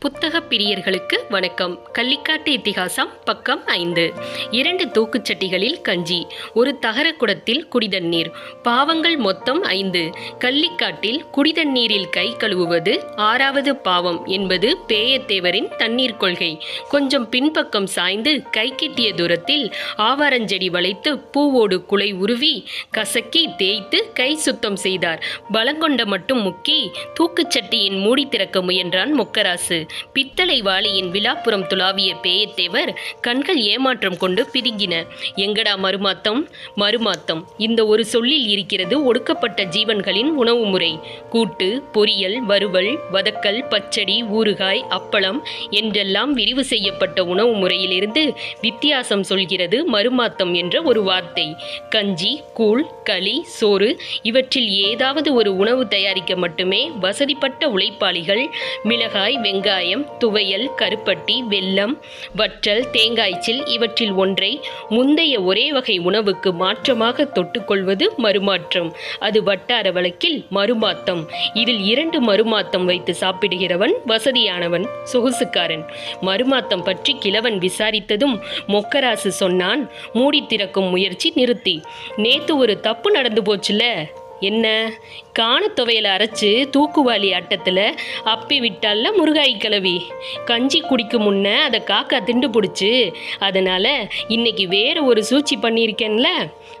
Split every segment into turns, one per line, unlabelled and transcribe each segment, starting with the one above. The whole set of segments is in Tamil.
புத்தக பிரியர்களுக்கு வணக்கம். கள்ளிக்காட்டு இத்திகாசம் பக்கம் ஐந்து. இரண்டு தூக்குச்சட்டிகளில் கஞ்சி ஒரு தகர குடத்தில் குடிதண்ணீர். பாவங்கள் மொத்தம் ஐந்து. கள்ளிக்காட்டில் குடிதண்ணீரில் கை கழுவுவது ஆறாவது பாவம் என்பது பேயத்தேவரின் தண்ணீர் கொள்கை. கொஞ்சம் பின்பக்கம் சாய்ந்து கை கிட்டிய தூரத்தில் ஆவாரஞ்செடி வளைத்து பூவோடு குலை உருவி கசக்கி தேய்த்து கை சுத்தம் செய்தார். பலங்கொண்ட மட்டும் முக்கி தூக்குச்சட்டியின் மூடி திறக்க முயன்றான் மொக்கராசு. பித்தளை வாளியின் விழாப்புறம் துளாவிய பேயத்தேவர் கண்கள் ஏமாற்றம் கொண்டு பிதுங்கின. எங்கடா மறுமாத்தம் மறுமாத்தம் இந்த ஒரு சொல்லில் இருக்கிறது ஒடுக்கப்பட்ட ஜீவன்களின் உணவு முறை. கூட்டு பொரியல் வறுவல் வதக்கல் பச்சடி ஊறுகாய் அப்பளம் என்றெல்லாம் விரிவு செய்யப்பட்ட உணவு முறையிலிருந்து வித்தியாசம் சொல்கிறது மறுமாத்தம் என்ற ஒரு வார்த்தை. கஞ்சி கூழ் களி சோறு இவற்றில் ஏதாவது ஒரு உணவு தயாரிக்க மட்டுமே வசதிப்பட்ட உழைப்பாளிகள் மிளகாய் வெங்காயம் துவையல் கருப்பட்டி வெல்லம் வற்றல் தேங்காய்ச்சில் இவற்றில் ஒன்றை முந்தைய ஒரே வகை உணவுக்கு மாற்றமாக தொட்டுக்கொள்வது மறுமாற்றம். அது வட்டார வழக்கில் மறுமாத்தம். இதில் இரண்டு மறுமாத்தம் வைத்து சாப்பிடுகிறவன் வசதியானவன் சொகுசுக்காரன். மறுமாத்தம் பற்றி கிழவன் விசாரித்ததும் மொக்கராசு சொன்னான் மூடி திறக்கும் முயற்சி நிறுத்தி. நேத்து ஒரு தப்பு நடந்து போச்சுல? என்ன? காண துவையில் அரைச்சு தூக்குவாளி அட்டத்தில் அப்பி விட்டால முருகாய் கிளவி கஞ்சி குடிக்கும் முன்ன அதை காக்கா திண்டு பிடிச்சி. அதனால் இன்னைக்கு வேற ஒரு சூழ்ச்சி பண்ணியிருக்கேன்ல?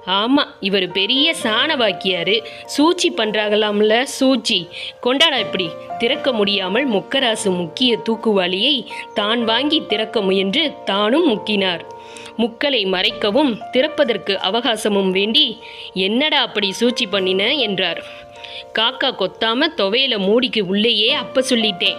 ஆமாம் இவர் பெரிய சாண வாக்கியார் சூழ்ச்சி பண்ணுறாங்களாம்ல சூழ்ச்சி. கொண்டாடா இப்படி. திறக்க முடியாமல் முக்கராசு முக்கிய தூக்குவாளியை தான் வாங்கி திறக்க முயன்று தானும் முக்கினார். முக்களை மறைக்கவும் திறப்பதற்கு அவகாசமும் வேண்டி என்னடா அப்படி சூழ்ச்சி பண்ணின? என்றார். காக்கா கொத்தாம துவையில மூடிக்கு உள்ளேயே அப்ப சொல்லிட்டேன்.